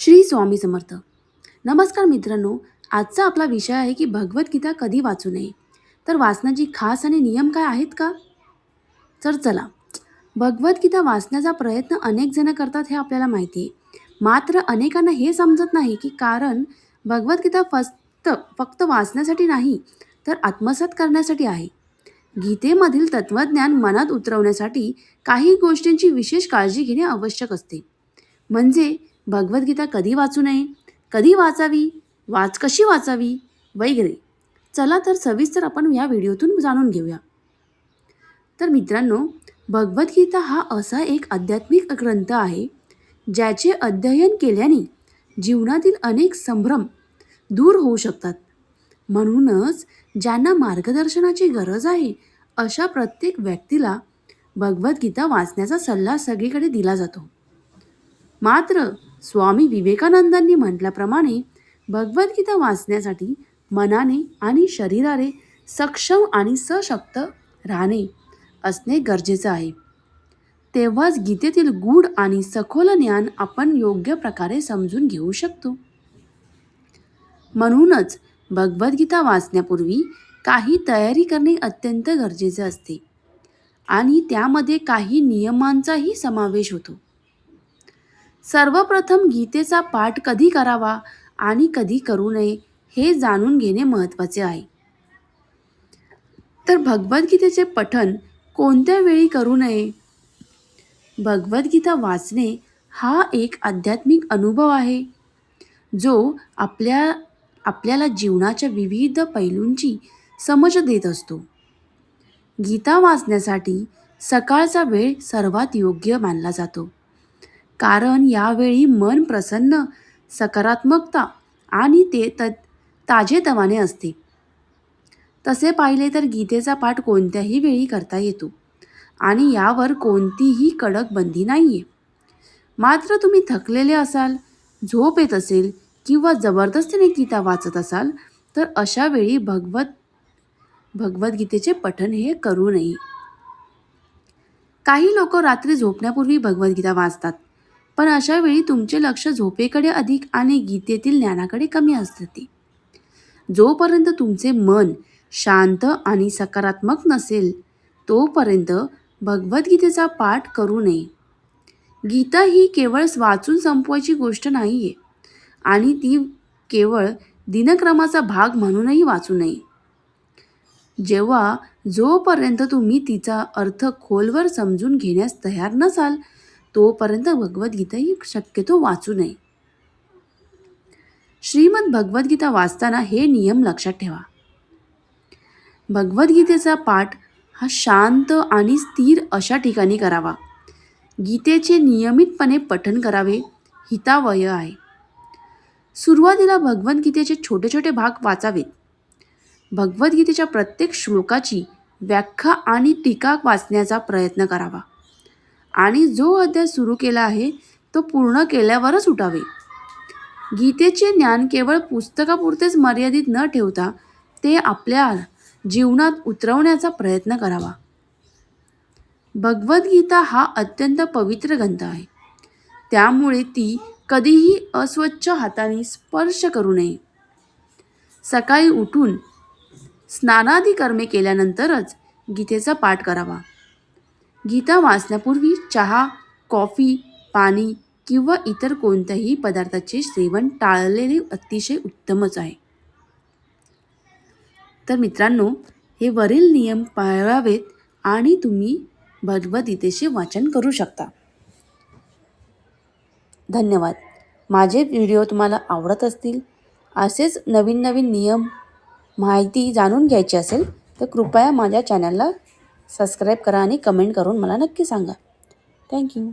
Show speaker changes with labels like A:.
A: श्री स्वामी समर्थ. नमस्कार मित्रांनो आजचा आपला विषय आहे की भगवद्गीता कधी वाचू नये? तर वाचण्याची खास आणि नियम काय आहेत का? तर चला भगवद्गीता वाचण्याचा प्रयत्न अनेक जण करतात हे आपल्याला माहिती आहे. मात्र अनेकांना हे समजत नाही की कारण भगवद्गीता फक्त फक्त वाचण्यासाठी नाही तर आत्मसात करण्यासाठी आहे. गीतेमधील तत्त्वज्ञान मनात उतरवण्यासाठी काही गोष्टींची विशेष काळजी घेणे आवश्यक असते. म्हणजे भगवद्गीता कधी वाचू नये? कधी वाचावी? वाच कशी वाचावी? वगैरे. चला तर सविस्तर आपण या व्हिडिओतून जाणून घेऊया. तर मित्रांनो भगवद्गीता हा असा एक आध्यात्मिक ग्रंथ आहे ज्याचे अध्ययन केल्याने जीवनातील अनेक संभ्रम दूर होऊ शकतात. म्हणूनच ज्यांना मार्गदर्शनाची गरज आहे अशा प्रत्येक व्यक्तीला भगवद्गीता वाचण्याचा सल्ला सगळीकडे दिला जातो. मात्र स्वामी विवेकानंदांनी म्हटल्याप्रमाणे भगवद्गीता वाचण्यासाठी मनाने आणि शरीराने सक्षम आणि सशक्त राहणे असणे गरजेचं आहे. तेव्हाच गीतेतील गूढ आणि सखोल ज्ञान आपण योग्य प्रकारे समजून घेऊ शकतो. म्हणूनच भगवद्गीता वाचण्यापूर्वी काही तयारी करणे अत्यंत गरजेचे असते आणि त्यामध्ये काही नियमांचाही समावेश होतो. सर्वप्रथम गीतेचा पाठ कधी करावा आणि कधी करू नये हे जाणून घेणे महत्त्वाचे आहे. तर भगवद्गीतेचे पठन कोणत्या वेळी करू नये? भगवद्गीता वाचणे हा एक आध्यात्मिक अनुभव आहे जो आपल्या आपल्याला जीवनाच्या विविध पैलूंची समज देत असतो. गीता वाचण्यासाठी सकाळचा वेळ सर्वात योग्य मानला जातो. कारण यावेळी मन प्रसन्न सकारात्मकता आणि ते त ताजेतवाने असते. तसे पाहिले तर गीतेचा पाठ कोणत्याही वेळी करता येतो आणि यावर कोणतीही कडक बंदी नाही आहे मात्र तुम्ही थकलेले असाल झोप येत असेल किंवा जबरदस्तीने गीता वाचत असाल तर अशा वेळी भगवत भगवद्गीतेचे पठण हे करू नये. काही लोक रात्री झोपण्यापूर्वी भगवद्गीता वाचतात. पण अशा वेळी तुमचे लक्ष झोपेकडे अधिक आणि गीतेतील ज्ञानाकडे कमी असते. जोपर्यंत तुमचे मन शांत आणि सकारात्मक नसेल तोपर्यंत भगवद्गीतेचा पाठ करू नये. गीता ही केवळ वाचून संपवायची गोष्ट नाही आहे आणि ती केवळ दिनक्रमाचा भाग म्हणूनही वाचू नये. जेव्हा जोपर्यंत तुम्ही तिचा अर्थ खोलवर समजून घेण्यास तयार नसाल तोपर्यंत भगवद्गीता ही शक्यतो वाचू नये. श्रीमद भगवद्गीता वाचताना हे नियम लक्षात ठेवा. भगवद्गीतेचा पाठ हा शांत आणि स्थिर अशा ठिकाणी करावा. गीतेचे नियमितपणे पठन करावे हितावय आहे. सुरुवातीला भगवद्गीतेचे छोटे छोटे भाग वाचावेत. भगवद्गीतेच्या प्रत्येक श्लोकाची व्याख्या आणि टीका वाचण्याचा प्रयत्न करावा. आणि जो अध्याय सुरू केला आहे तो पूर्ण केल्यावरच उठावे. गीतेचे ज्ञान केवळ पुस्तकापुरतेच मर्यादित न ठेवता ते आपल्या जीवनात उतरवण्याचा प्रयत्न करावा. भगवद्गीता हा अत्यंत पवित्र ग्रंथ आहे. त्यामुळे ती कधीही अस्वच्छ हाताने स्पर्श करू नये. सकाळी उठून स्नानादी कर्मे केल्यानंतरच गीतेचा पाठ करावा. गीता वाचण्यापूर्वी चहा कॉफी पाणी किंवा इतर कोणत्याही पदार्थाचे सेवन टाळलेले अतिशय उत्तमच आहे. तर मित्रांनो हे वरील नियम पाळावेत आणि तुम्ही भगवद्गीतेचे वाचन करू शकता. धन्यवाद. माझे व्हिडिओ तुम्हाला आवडत असतील असेच नवीन नवीन नियम माहिती जाणून घ्यायची असेल तर कृपया माझ्या चॅनलला सबस्क्राईब करा आणि कमेंट करून मला नक्की सांगा. थँक्यू